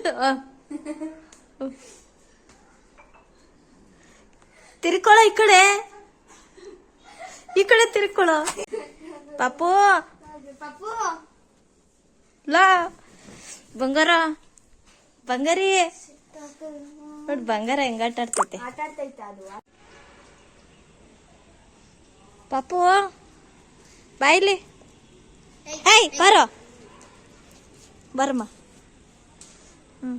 ತಿರ್ಕೊಳ್ಳೋ ಈ ಕಡೆ. ಈ ಕಡೆ ತಿರ್ಕೊಳ. ಪಾಪು. ಲಾ. ಬಂಗಾರ. ಬಂಗಾರಿ. ನೋಡಿ ಬಂಗಾರ ಹೆಂಗ ಆಟ ಆಡ್ತೈತೆ. ಪಾಪು. ಬಾಯ್ಲಿ ಹೇಯ್ ಬರೋ. ಬರಮ್ಮ ಹ್ಞೂ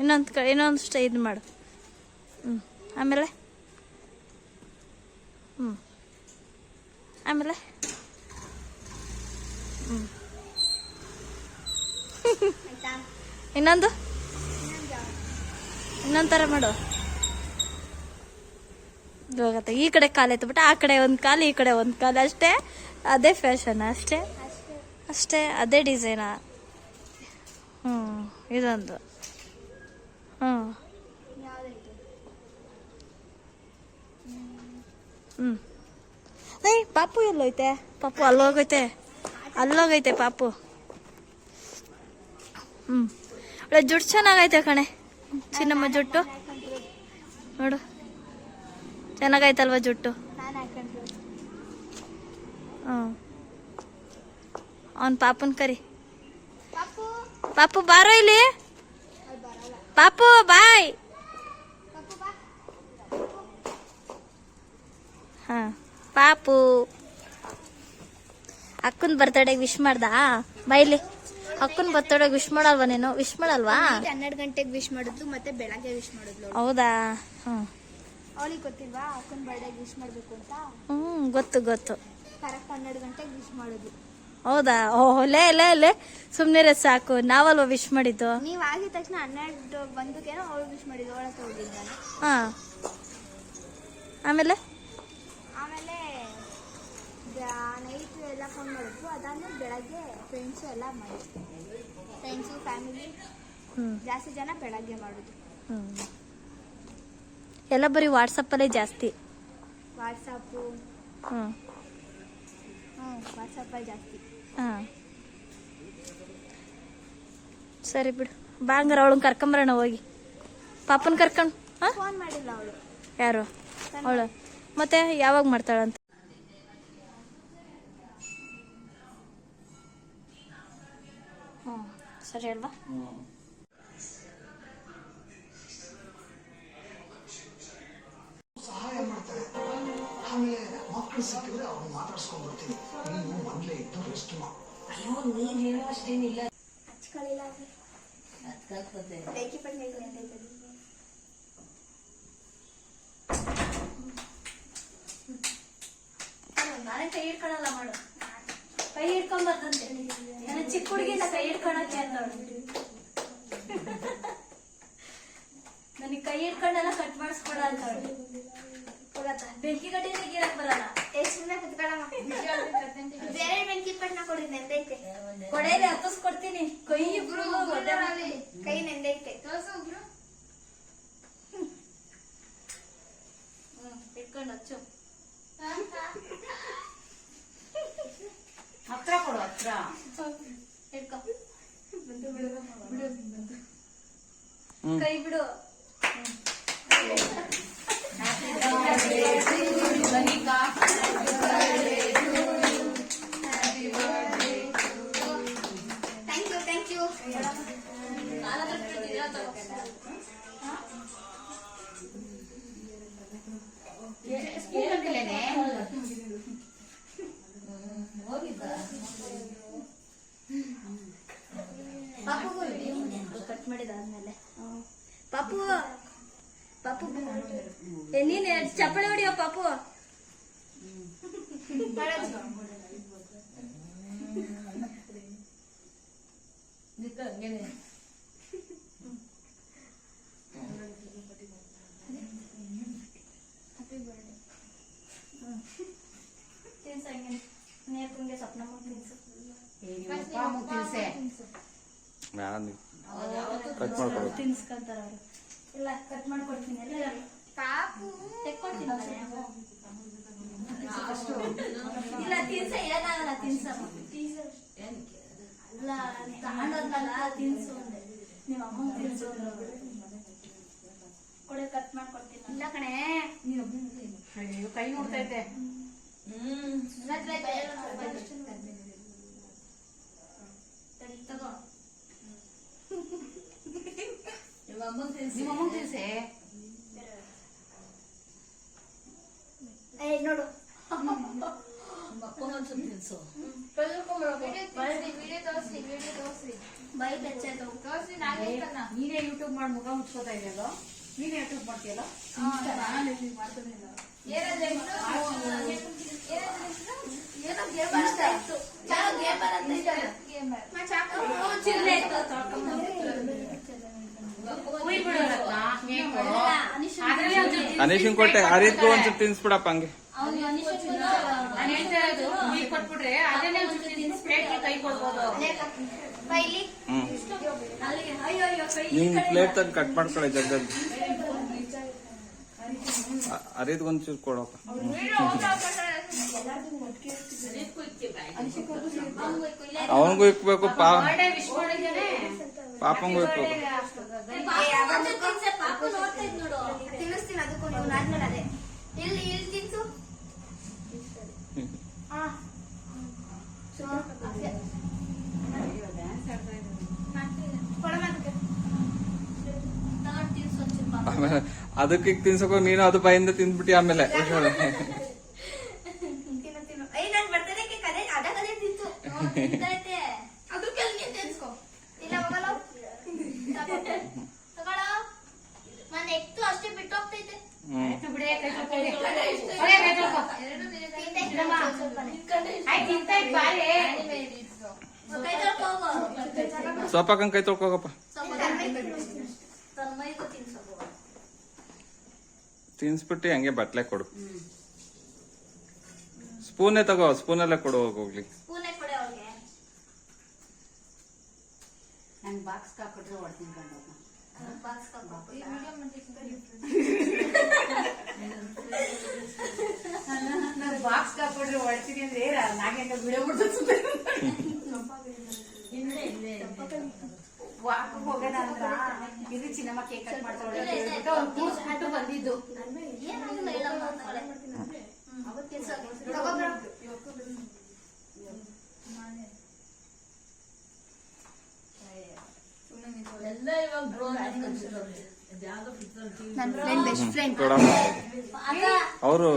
ಇನ್ನೊಂದು ಕ ಇನ್ನೊಂದು ಸ್ಟ ಇದು ಮಾಡು. ಹ್ಞೂ ಆಮೇಲೆ? ಹ್ಞೂ ಆಮೇಲೆ? ಹ್ಞೂ ಇನ್ನೊಂದು? ಇನ್ನೊಂದು ಥರ ಮಾಡು. ಹೋಗತ್ತೆ ಈ ಕಡೆ ಕಾಲು ಎತ್ಬಿಟ್ಟು ಆ ಕಡೆ ಒಂದು ಕಾಲು ಈ ಕಡೆ ಒಂದು ಕಾಲು ಅಷ್ಟೇ. ಅದೇ ಫ್ಯಾಷನ್ ಅಷ್ಟೇ. ಅಷ್ಟೇ ಅದೇ ಡಿಸೈನಾ ಹ್ಞೂ ಇದೊಂದು. ಹ್ಞೂ ಹ್ಞೂ ಏಯ್ ಪಾಪು ಎಲ್ಲೋಯ್ತೆ? ಪಾಪು ಅಲ್ಲೋಗೈತೆ. ಅಲ್ಲೋಗೈತೆ ಪಾಪು. ಹ್ಞೂ ಒಳ್ಳೆ ಜುಟ್ಟು ಚೆನ್ನಾಗೈತೆ ಕಣೆ. ಚಿನ್ನಮ್ಮ ಜುಟ್ಟು. ನೋಡು. ಚೆನ್ನಾಗೈತಲ್ವ ಜುಟ್ಟು? ಹ್ಞೂ ಅವನ್ ಪಾಪನ್ ಕರಿ. ಪಾಪು ಬಾರೋ ಇಲ್ಲಿ. ಪಾಪು ಬಾಯ್. ಹಾ ಪಾಪು. ಅಕ್ಕನ ಬರ್ತಡೆಗೆ ವಿಶ್ ಮಾಡ್ದಾ? ಬೈಲಿ ಅಕ್ಕನ ಬರ್ತಡೆಗೆ ವಿಶ್ ಮಾಡಲ್ವಾ ನೀನು? ವಿಶ್ ಮಾಡಲ್ವಾ? ಹನ್ನೆರಡು ಗಂಟೆಗೆ ವಿಶ್ ಮಾಡಿದ್ಲು ಮತ್ತೆ ಬೆಳಗ್ಗೆ ವಿಶ್ ಮಾಡಿದ್ಲು ಹೌದಾ? ಹ್ಞೂ ಅವಳಿಗೆ ಗೊತ್ತಿಲ್ವಾ? ಅಕ್ಕನ ಬರ್ಡೇಗೆ ವಿಶ್ ಮಾಡಬೇಕು ಅಂತ? ಹ್ಞೂ ಗೊತ್ತು ಗೊತ್ತು. ಕರೆಕ್ಟ್ ಹನ್ನೆರಡು ಗಂಟೆಗೆ ವಿಶ್ ಮಾಡಿದ್ಲು ಹೌದಾ? ಓಹ್ ಲೇ ಲೇ ಲೇ. ಸುಮ್ಮನೆ ಸಾಕು. ನಾವಲ್ವ ವಿಶ್ ಮಾಡಿದ್ದು? ನೀವು ಆಗಿದ ತಕ್ಷಣ ಹನ್ನೆರಡು ಬಂದಕ್ಕೇನೋ ಅವಳು ವಿಶ್ ಮಾಡಿದ್ದು ಅವಳ ಹತ್ರ ಹೋಗಿದ್ದೆ ಹಾಂ. ಆಮೇಲೆ? ಆಮೇಲೆ ನೈಟ್ ಎಲ್ಲ ಫೋನ್ ಮಾಡಿದ್ರು. ಅದಾದ್ಮೇಲೆ ಬೆಳಗ್ಗೆ ಫ್ರೆಂಡ್ಸು ಎಲ್ಲ ಮಾಡಿದ್ರು. ಫ್ರೆಂಡ್ಸು ಫ್ಯಾಮಿಲಿ ಜಾಸ್ತಿ ಜನ ಬೆಳಗ್ಗೆ ಮಾಡಿದ್ರು ಎಲ್ಲ ಬರೀ ವಾಟ್ಸಪ್ಪಲ್ಲೇ ಜಾಸ್ತಿ. ವಾಟ್ಸಪ್ಪು ಹ್ಞೂ ಹ್ಞೂ ವಾಟ್ಸಪ್ಪಲ್ಲಿ ಜಾಸ್ತಿ. ಹಾಂ. ಸರಿ ಬಿಡು. ಬಾ ಹಂಗಾರ ಅವಳನ್ನ ಕರ್ಕೊಂಬರೋಣ ಹೋಗಿ. ಪಾಪನ್ ಕರ್ಕೊಂಡು ಹಾಂ? ಅವಳು. ಯಾರು? ಅವಳು. ಮತ್ತೆ ಯಾವಾಗ ಮಾಡ್ತಾಳಂತ? ಹ್ಞೂ ಸರಿ ಅಲ್ವಾ? ಸಹಾಯ ಮಾಡ್ತಾರೆ. ಆಮೇಲೆ ಮಕ್ಕಳು ಸಿಕ್ಕಿದ್ರೆ ಅವ್ರು ಮಾತಾಡ್ಸ್ಕೊಂಡ್ ಬರ್ತೀನಿ. ನೀನು ಮನೇಲೆ ಇದ್ದು ರೆಸ್ಟ್ ಮಾಡು ಹಚ್ಕೊಳ್ಳಿಲ್ಲ ಬೇಕಿ ಪಟ್ನೆ ನಾನೇ ಕೈ ಹಿಡ್ಕೊಳಲ್ಲ ಮಾಡು ಕೈ ಹಿಡ್ಕೊಂಬರ್ದಂತೆ ನನ್ನ ಚಿಕ್ಕ ಹುಡುಗಿನ ಕೈ ಹಿಡ್ಕೊಳಕ್ಕೆ ಅಂತ ನನಗೆ ಕೈ ಹಿಡ್ಕೊಂಡೆಲ್ಲ ಕಟ್ ಮಾಡಿಸ್ಕೊಡ ಬೆಂಕಿ ತೆಗಿಯಕ್ ಬರಲ್ಲ. ಕುತ್ಕೊಳ್ಳಮ್ಮ. ಬೇರೆ ಬೆಂಕಿ ಪಟ್ನ ಕೊಡಿ ನೆಂದೈತೆ. ಕೊಡೆಯಲ್ಲಿ ಹತ್ತಿಸ್ಕೊಡ್ತೀನಿ. ಕೈ ಇಬ್ರು ಕೈ ನೆಂದೈತೆ. ಇಟ್ಕೊಂಡು ಹಚ್ಚು. ಹತ್ರ ಕೊಡು ಹತ್ರ. ಬಿಡು. ಕೈ ಬಿಡು. ಥ್ಯಾಂಕ್ ಪಾಪು ಏ, ನೀನ್ ಚಪ್ಪಳಿ ಹೊಡಿಯೋ ಪಾಪು ತಿನ್ಸು ಹಂಗೆ ನೇರ್ಕಂಗೆ ಸ್ವಪ್ನ ಮಾಡಿ ತಿನ್ಸು ಪಾಮು ತಿನ್ಸೆ ನಾನು ಕಟ್ ಮಾಡ್ಕೊಡು ತಿನ್ಸ್ಕೊಂತಾರ ಇಲ್ಲ ಕಟ್ ಮಾಡ್ಕೊಡ್ತೀನಿ ಎಲ್ಲ ಪಾಪು ತೆಕ್ಕೊಡ್ತೀನಿ. ಇಲ್ಲ ತಿನ್ಸ ಏನಾಗಲ್ಲ ತಿನ್ಸ. ಅಲ್ಲ ತಗೊಂಡಲ್ಲ ತಿನ್ಸು ಅಂದೆ. ನಿಮ್ಮ ಅಮ್ಮ ತಿನ್ಸು ಅಂದ್ರು. ಕೊಡೆ ಕಟ್ ಮಾಡ್ಕೊಡ್ತೀನಿ ಇಲ್ಲ ಕಣೆ. ನೀವು ಕೈ ನೋಡ್ತೈತೆ ಹ್ಮ್. ಹತ್ರ ಐತೆ, ಎಲ್ಲ ಸ್ವಲ್ಪ ಸರಿ, ತಗೋ ನಿಮ್ಮ ತಿನ್ಸೆ ನೋಡು. ನೀನೇ ಯೂಟ್ಯೂಬ್ ಮಾಡಿ ಮುಖ ಮುಚ್ಕೋತಾ ಇದೆಯಲ್ಲ? ನೀನೇ ಯೂಟ್ಯೂಬ್ ಮಾಡ್ತೀಯಲ್ಲ? ಏನೋ ಅನೀಶನ್ ಕೊಟ್ಟೆ ಹರಿದ್ಗೂ ಒಂಚೂರು ತಿನ್ಸ್ಬಿಡಪ್ಪ ಹಂಗೆ. ತಿನ್ಸು ಪ್ಲೇಟ್ ಕೈ ಕೊಡ್ಬೋದು. ಬೈಲಿ ಹ್ಮ್. ಅಯ್ಯೋ ಅಯ್ಯೋ ಕೈ ಈ ನಿನ್ ಕಡೆ ಪ್ಲೇಟ್ ತಂದು ಕಟ್ ಮಾಡ್ಕೊಳ್ಳಿ ಜಗ್ಗದ್ ಹರಿದ್ ಒಂಚೂರು ಕೊಡಪ್ಪ ಅವನಿಗೂ ಇಕ್ಬೇಕು ಪಾ ಬರ್ಡೇ ವಿಶ್ ಮಾಡಿದ್ದೇನೆ. ಪಾಪಂಗೂ ಪಾಪು. ಆಮೇಲೆ ಅದಕ್ಕೆ ತಿನ್ಸಕೋ ನೀನು ಅದು ಬಾಯಿಂದ ತಿಂದ್ಬಿಟ್ಟಿ ಆಮೇಲೆ. ತಿನ್ನು ತಿನ್ನು ಏಯ್ ನಾನು ಬರ್ತಡೇ ಕೇಕ್ ಅದೇ ಅದ ಕದೇ ತಿನ್ಸು ಹ್ಞೂ, ತಿಂತೈತೆ. ಅದ್ರ ಕೆಲ್ ನೀನ್ ತಿನ್ಸ್ಕೊ ಇಲ್ಲ ಹೋಗಲ್ಲ ತಗೊಳ್ಳೋ ನಾನು ಎತ್ತು ಅಷ್ಟೇ ಬಿಟ್ಟು ಹೋಗ್ತೈತೆ ಹ್ಮ್ ಆಯ್ತು ಬಿಡೆ ಕೈ ತೊಳ್ಕೊಳ್ಳಿ. ಕೈ ತೊಳ್ಕೊ. ಆಯ್ತು ಬಾರೆ ಕೈ. ಸೋಪಾಕಂಗ್ ತೊಳ್ಕೋಗಪ್ಪ. ತಿನ್ಸ್ಬಿಟ್ಟು ಹಂಗೆ ಬಟ್ಲೆ ಕೊಡು ಸ್ಪೂನೇ ತಗೋ ಸ್ಪೂನಲ್ಲೇ ಕೊಡು ಹೋಗ್ಲಿ. ನಂಗೆ ಬಾಕ್ಸ್ ಕಾಕೊಟ್ರೆ ಹೊಡ್ತೀನಿ ಬಾಕ್ಸ್ ಹಾಕ್ಬೇಕು. ನಾನು ಬಾಕ್ಸ್ ಹಾಕಿಟ್ರೆ ಹೊಡ್ತೀನಿ ಅಂದ್ರೆ ನಾಗೇಂದ್ರ ವಾಕ್ ಹೋಗೋಣ ಅಂತ ಇದು ಚಿನ್ನಮ್ಮ ಕೇಕ್ ಕಟ್ ಅವ್ನು ಕೂರ್ಸ್ಬಿಟ್ಟು ಬಂದಿದ್ದು. ಎಲ್ಲ ಇವಾಗ. ನನ್ನ ಫ್ರೆಂಡ್ ಬೆಸ್ಟ್ ಫ್ರೆಂಡ್ ಅವರು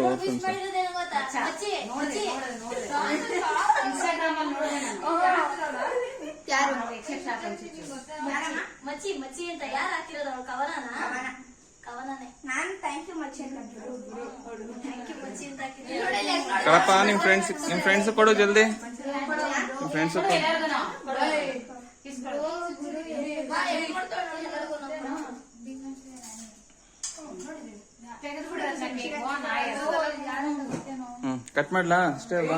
ಯಾರು ಮಚ್ಚಿ ಮಚ್ಚಿ ಅಂತ ಯಾರು ಹಾಕಿರೋದು? ಅವ್ಳು ಕವನನ ಕವನ. ಕವನನೇ ನಾನು ಥ್ಯಾಂಕ್ ಯು ಮಚ್ ಅಂತ ಥ್ಯಾಂಕ್ ಯು ಮಚ್ಚಿ ಅಂತ ಹಾಕಿದ್ರೆ ಕಳಪ್ಪ ನಿಮ್ ಫ್ರೆಂಡ್ಸ್ ನಿಮ್ ಫ್ರೆಂಡ್ಸ್ ಕೊಡು ಜಲ್ದಿ. ನಿಮ್ ಫ್ರೆಂಡ್ಸ್ ಕೊಡು ತೆಗೆದು ಬಿಡ್ರತ್ತ ಕೇಕು ನಾಯಿ ಹ್ಮ್ ಕಟ್ ಮಾಡ್ಲಾ? ಅಷ್ಟೇ ಅಲ್ವಾ?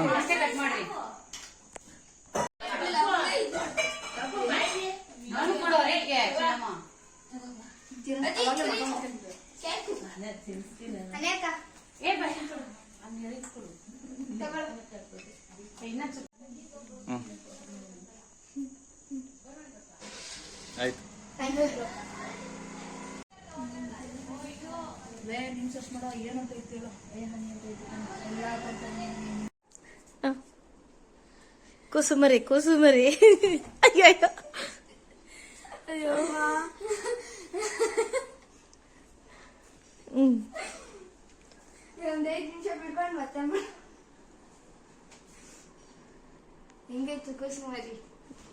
ಆಯ್ತು. ಕಟ್ ಮಾಡ್ರಿ ಏನಂತ ಕೊಡೋರೆ ಚಿನ್ನಮ್ಮ ಅನೇಕ ಏ ಕುಸುಮರಿ ಕುಸುಮರಿ. ಅಯ್ಯೋ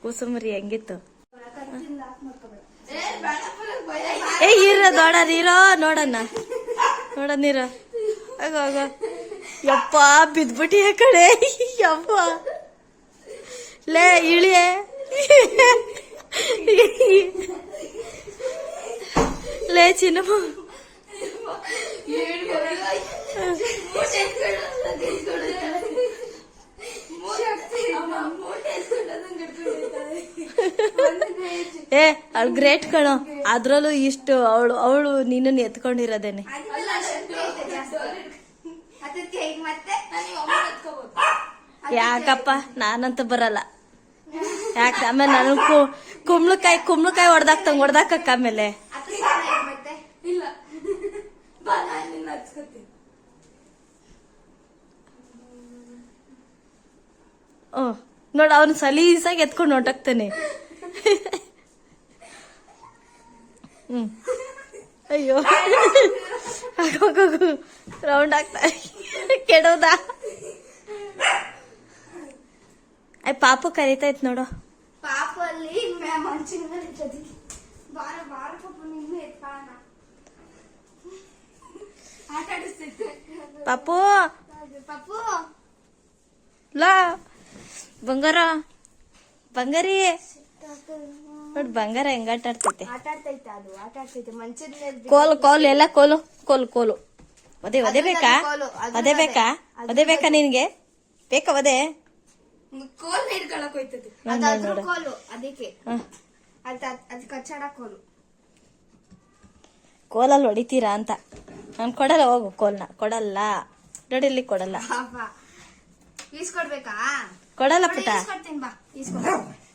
ಕುಸುಮರಿ? ಹೆಂಗಿತ್ತು? ಏ ಇರ ನೋಡೋಣ ಇರೋ ನೋಡಣ್ಣ. ನೋಡ ಇರೋ. ಆಗ ಆಗ ಯಪ್ಪ, ಬಿದ್ಬಿಟ್ಟಿ ಕಡೆ. ಯಪ್ಪ. ಲೇ, ಇಳಿಯೇ. ಲೇ, ಚಿನ್ನಮ್ಮ. ಏ, ಅವ್ಳು ಗ್ರೇಟ್ ಕಣೋ. ಅದ್ರಲ್ಲೂ ಇಷ್ಟು ಅವಳು ಅವಳು ನಿನ್ನನ್ನು ಎತ್ಕೊಂಡಿರೋದೇನೆ ಅದಕ್ಕೆ ಈಗ ಮತ್ತೆ ಯಾಕಪ್ಪ? ನಾನಂತೂ ಬರಲ್ಲ. ಯಾಕೆ? ಆಮೇಲೆ ನಾನು ಕುಂಬಳಕಾಯಿ ಕುಂಬಳಕಾಯಿ ಹೊಡ್ದಾಕ್ತಂಗ್ ಹೊಡ್ದಾಕಕ್ಕ ಆಮೇಲೆ? ಓ ನೋಡು ಅವನು ಸಲೀಸಾಗಿ ಎತ್ಕೊಂಡು ಹೊಂಟಾಗ್ತಾನೆ ಹ್ಮ್. ಅಯ್ಯೋ. ರೌಂಡ್ ಆಗ್ತಾ ಕೆಡೋದಾ ಅಯ್ಯ ಪಾಪು ಕರಿತೈತ್ ನೋಡು. ಪಾಪು ಅಲ್ಲಿ ಮಂಚಿನ ಮೇಲೆ ಇರ್ತದೆ ಬಾರ ಬಾರ ಪಾಪ ನಿನ್ನೂ ಪಾಪು. ಲೋ ಬಂಗಾರ. ಬಂಗಾರಿ. ನೋಡ್ ಬಂಗಾರ ಹೆಂಗ ಆಟ ಆಡ್ತೈತೆ. ಆಟ ಆಡ್ತೈತೆ ಅದು ಮಂಚದ ಮೇಲೆ ಕೋಲು ಕೋಲು ಎಲ್ಲ ಕೋಲು ಕೋಲು ಕೋಲು. ಅದೇ ಒದೆ ಬೇಕಾ? ಒದೆ ಅದೇ. ಬೇಕಾ? ಅದೇ ಬೇಕಾ ನಿನ್ಗೆ? ಬೇಕಾ ಒದೆ? ಕೋಲ್ ಹಿಡ್ಕೊಳಕ್ ಹೋಯ್ತದೆ. ಅದು ಅದ್ರ ಕೋಲು ಅದಕ್ಕೆ. ಅಂತ ಅದ್ ಕಚ್ಚಾಡ ಕೋಲು. ಕೋಲಲ್ಲಿ ಹೊಡಿತೀರಾ ಅಂತ. ನಾನು ಕೊಡಲ್ಲ ಹೋಗು ಕೋಲ್ನ. ಕೊಡಲ್ಲ. ಇಲ್ಲಿ ಕೊಡಲ್ಲ. ಈಸ್ಕೊಡ್ಬೇಕಾ? ಕೊಡಲ್ಲ ಪುಟ. ಈಸ್ಕೊಡ್ತೀನಿ ಬಾ. ಈಸ್ಕೊ.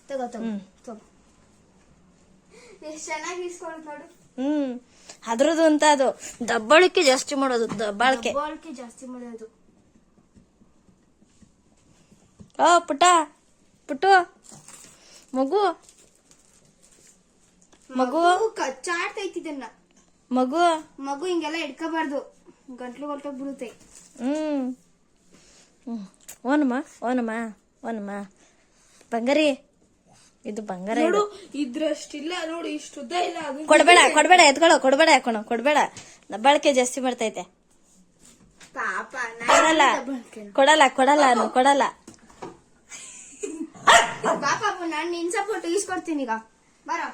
ತಗೋ ತಗೋ ಹ್ಮ್. ತಗೋ. ಚೆನ್ನಾಗಿ ಈಸ್ಕೊಳ್ ನೋಡು. ಹ್ಮ್. ಅದ್ರದ್ದು ಅಂತ ಅದು ದಬ್ಬಳಿಕೆ ಜಾಸ್ತಿ ಮಾಡೋದು ದಬ್ಬಾಳಿಕೆ. ಬಾಳ್ಕೆ ಜಾಸ್ತಿ ಮಾಡೋದು. ಓ ಪುಟ ಪುಟ್ಟು. ಮಗು. ಮಗು. ಕಚ್ಚಾಡ್ತೈತಿ ಇದನ್ನ ಮಗು. ಮಗು ಹಿಂಗೆಲ್ಲ ಇಡ್ಕೋಬಾರ್ದು ಗಂಟ್ಲು ಗಂಟ್ಲು ಬಿಡುತ್ತೆ ಹ್ಮ್. ಓನಮ್ಮ ಓನಮ್ಮ ಓನಮ್ಮ ಬಂಗಾರಿ. ಇದು ಬಂಗಾರ ನೋಡು ಇದ್ರಷ್ಟಿಲ್ಲ ನೋಡು ಇಷ್ಟು ಉದ್ದ ಇಲ್ಲ ಅದು ಕೊಡಬೇಡ ಕೊಡ್ಬೇಡ ಎತ್ಕೊಳ್ಳೋ ಕೊಡ್ಬೇಡ ಯಾಕೋಣ ಕೊಡಬೇಡ. ಬಳಕೆ ಜಾಸ್ತಿ ಬರ್ತೈತೆ ಪಾಪ ಕೊಡಲ್ಲ. ಕೊಡಲ್ಲ ಕೊಡಲ್ಲ ಕೊಡಲ್ಲ. ಬಾ ಪಾಪು ನಾನು ನಿನ್ ಸಪೋರ್ಟ್ ಈಸ್ಕೊಡ್ತೀನಿ ಈಗ. ಬರೋ.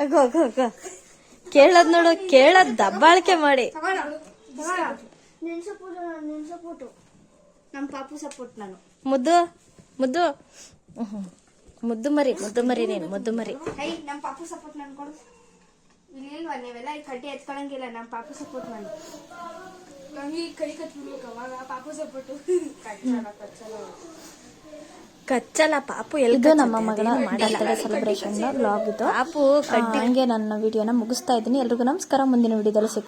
ಗ ಅಗೋ ಕೇಳದ್ ನೋಡು ಕೇಳದ್ ದಬ್ಬಾಳಿಕೆ ಮಾಡಿ. ನಿನ್ ಸಪೋರ್ಟ್ ನಿನ್ ಸಪೋರ್ಟು ನಮ್ ಪಾಪು ಸಪೋರ್ಟ್ ನಾನು. ಮುದ್ದು ಮುದ್ದು. ಮುದ್ದು ಮರಿ ಮುದ್ದು ಮರಿ ನೀನು ಮುದ್ದು ಮರಿ. ಹೈ ನಮ್ ಪಾಪು ಸಪೋರ್ಟ್ ನನ್ ಕೊಡು. ಇಲ್ಲಿ ಇಲ್ವಾ ನೀವೆಲ್ಲ ಈ ಕಡ್ಡಿ ಎತ್ಕೊಳಂಗಿಲ್ಲ ನಮ್ ಪಾಪು ಸಪೋರ್ಟ್ ನಾನು ನಂಗೆ ಈ ಕೈ ಕಟ್ಬಿಡ್ಬೇಕು ಅವಾಗ ಪಾಪು ಕಚ್ಚಲ್ಲ ಪಾಪು ಇದು ನಮ್ಮ ಮಗಳ ಬರ್ತಡೇ ಸೆಲೆಬ್ರೇಷನ್ ಬ್ಲಾಗ್ ಇದು. ಪಾಪು ಹಂಗೆ ನನ್ನ ವಿಡಿಯೋನ ಮುಗಿಸ್ತಾ ಇದ್ದೀನಿ. ಎಲ್ರಿಗೂ ನಮಸ್ಕಾರ. ಮುಂದಿನ ವಿಡಿಯೋದಲ್ಲಿ ಸಿಗ್ತೀನಿ.